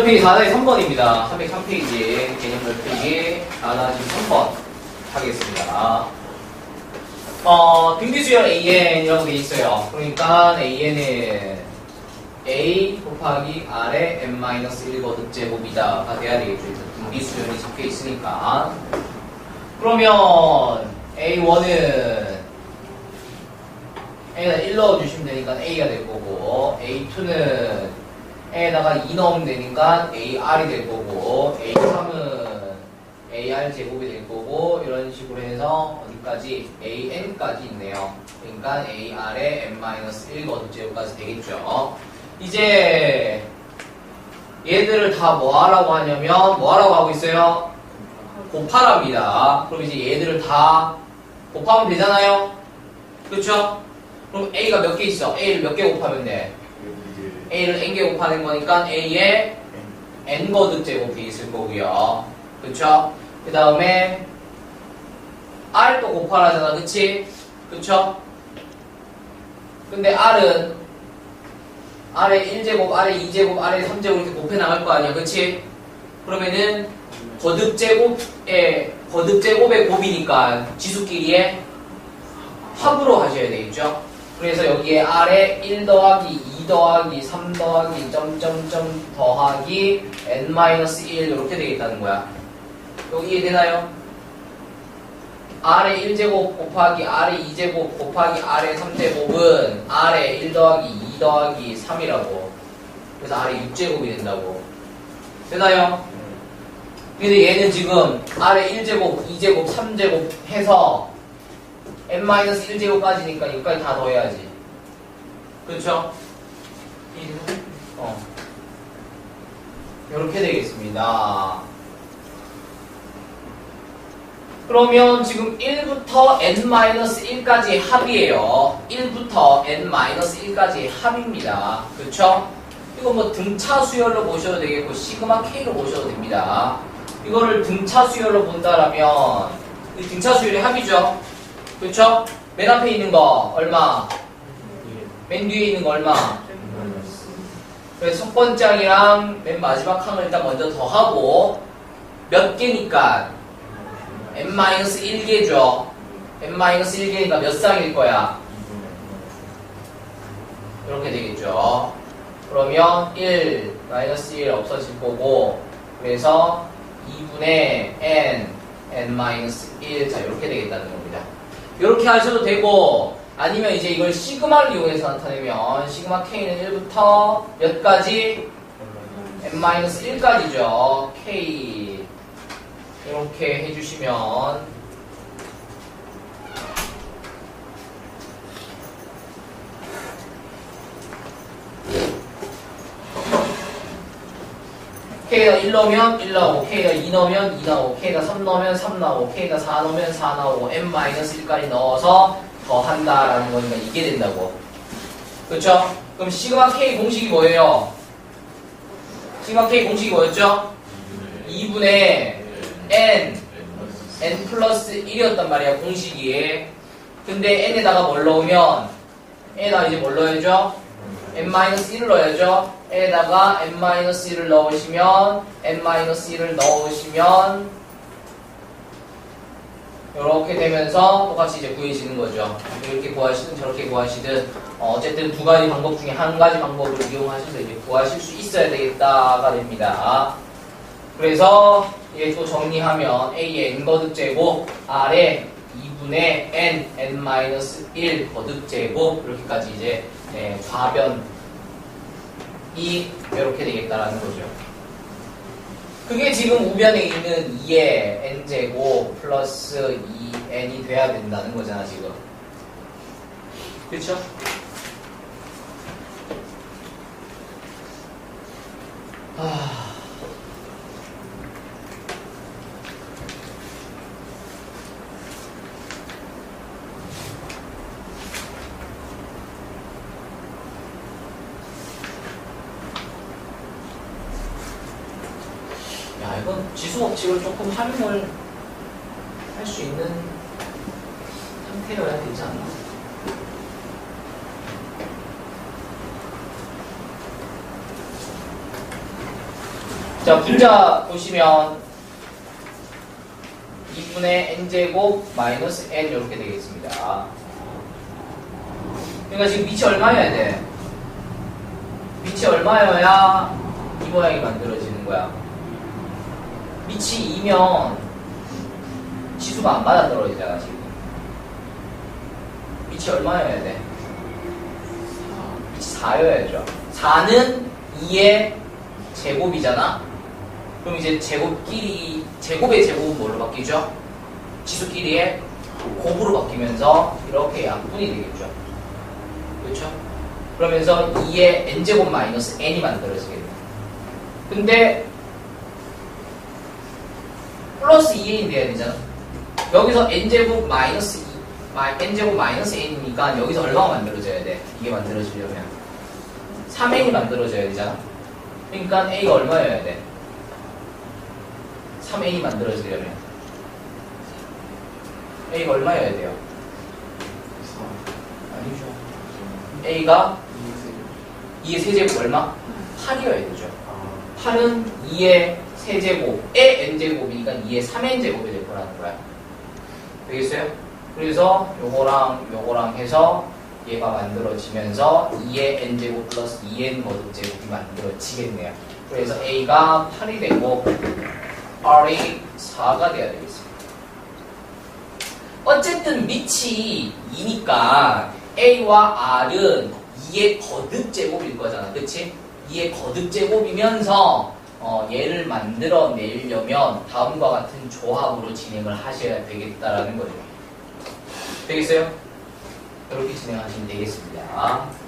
페이지 4의 3번입니다. 303페이지 개념 넓히기 4나 3번 하겠습니다. 어, 등비수열 AN이라고 돼 있어요. 그러니까 AN은 A 곱하기 R의 n-1 거듭 제곱이다가 돼야 되겠죠. 일단 등비수열이 적혀 있으니까. 그러면 A1은 A가 1 넣어주시면 되니까 A가 될 거고 A2는 A 에다가 2 넣으면 되니까 AR이 될 거고 A3은 AR 제곱이 될 거고 이런 식으로 해서 어디까지 AN까지 있네요. 그러니까 AR의 n-1 거듭제곱까지 되겠죠. 이제 얘들을 다 뭐 하라고 하냐면 뭐 하라고 하고 있어요? 곱하랍니다. 그럼 이제 얘들을 다 곱하면 되잖아요. 그렇죠? 그럼 A가 몇 개 있어? A를 몇 개 곱하면 돼? A를 n개 곱하는 거니까 A에 n 거듭 제곱이 있을 거고요. 그쵸? 그 다음에 R 또 곱하라잖아. 그치? 그쵸? 근데 R은 R에 1제곱, R에 2제곱, R에 3제곱 이렇게 곱해 나갈 거 아니야. 그치? 그러면은 거듭 제곱의 거듭 제곱의 곱이니까 지수끼리의 합으로 하셔야 되겠죠? 그래서 여기에 R에 1 더하기 2 더하기 3 더하기 점점점 더하기 n-1 이렇게 되겠다는 거야. 여기 이해되나요? R의 1제곱 곱하기 R의 2제곱 곱하기 R의 3제곱은 R의 1 더하기 2 더하기 3이라고. 그래서 R의 6제곱이 된다고. 되나요? 근데 얘는 지금 R의 1제곱, 2제곱, 3제곱 해서 n-1제곱까지니까 여기까지 다 더해야지. 그렇죠? 어. 이렇게 되겠습니다. 그러면 지금 1부터 n-1까지 합이에요. 1부터 n-1까지 합입니다. 그렇죠? 이거 뭐 등차 수열로 보셔도 되겠고 시그마 k로 보셔도 됩니다. 이거를 등차 수열로 본다라면 이 등차 수열이 합이죠. 그렇죠? 맨 앞에 있는 거 얼마? 맨 뒤에 있는 거 얼마? 그래서 첫 번째 항이랑 맨 마지막 항을 일단 먼저 더하고 몇 개니까 n-1개죠. n-1개니까 몇 쌍일 거야? 이렇게 되겠죠. 그러면 1, 마이너스 1 없어질 거고 그래서 2분의 n, n-1 자 이렇게 되겠다는 겁니다. 이렇게 하셔도 되고 아니면 이제 이걸 시그마를 이용해서 나타내면 시그마 k는 1부터 몇 가지? n-1까지죠. k 이렇게 해주시면 K에다 1 넣으면 1 나오고 K에다 2 넣으면 2 나오고 K에다 3 넣으면 3 나오고 K에다 4 넣으면 4 나오고 n-1까지 넣어서 더한다라는 거니까 이게 된다고 그렇죠? 그럼 시그마 K 공식이 뭐예요? 시그마 K 공식이 뭐였죠? 2분의 n n 플러스 1이었단 말이야 공식이 근데 n에다가 뭘 넣으면 n에다가 이제 뭘 넣어야죠? n-1을 넣어야죠 n에다가 n-1을 넣으시면 n-1을 넣으시면 이렇게 되면서 똑같이 이제 구해지는 거죠 이렇게 구하시든 저렇게 구하시든 어, 어쨌든 두 가지 방법 중에 한 가지 방법을 이용하셔서 이제 구하실 수 있어야 되겠다가 됩니다 그래서 이게 또 정리하면 A의 n 거듭 제곱 R의 2분의 n, n-1 거듭 제곱 이렇게까지 이제 네, 좌변이 이렇게 되겠다라는 거죠. 그게 지금 우변에 있는 2의 n제곱 플러스 2n이 돼야 된다는 거잖아 지금. 그렇죠? 아... 야, 이건 지수 법칙을 조금 활용을 할 수 있는 상태여야 되지 않나? 자, 분자 보시면 2분의 n제곱 마이너스 n 이렇게 되겠습니다. 그러니까 지금 밑이 얼마여야 돼? 밑이 얼마여야 이 모양이 만들어지는 거야? 밑이 2면 지수가 안 맞아 떨어지잖아, 지금. 밑이 얼마여야 돼? 밑이 4여야죠. 4는 2의 제곱이잖아? 그럼 이제 제곱끼리, 제곱의 제곱은 뭘로 바뀌죠? 지수끼리의 곱으로 바뀌면서 이렇게 약분이 되겠죠. 그렇죠? 그러면서 2의 n제곱 마이너스 n이 만들어지겠네. 근데 플러스 2n이 돼야 되잖아. 여기서 n제곱 마이너스 2, 마, n제곱 마이너스 n이니까 여기서 얼마가 만들어져야 돼? 이게 만들어지려면 3n이 만들어져야 되잖아. 그러니까 a가 얼마여야 돼? 3n이 만들어지려면 a가 얼마여야 돼요? 아니죠. a가 2의 세제곱 얼마? 8이어야 되죠. 8은 2의 세제곱의 n제곱이니까 2의 3n제곱이 될 거라는 거야. 되겠어요? 그래서 요거랑 요거랑 해서 얘가 만들어지면서 2의 n제곱 플러스 2n 거듭제곱이 만들어지겠네요. 그래서 a가 8이 되고 r이 4가 돼야 되겠습니다. 어쨌든 밑이 2니까 a와 r은 2의 거듭 제곱일 거잖아. 그치? 2의 거듭 제곱이면서 어, 얘를 만들어내려면 다음과 같은 조합으로 진행을 하셔야 되겠다라는 거죠. 되겠어요? 이렇게 진행하시면 되겠습니다.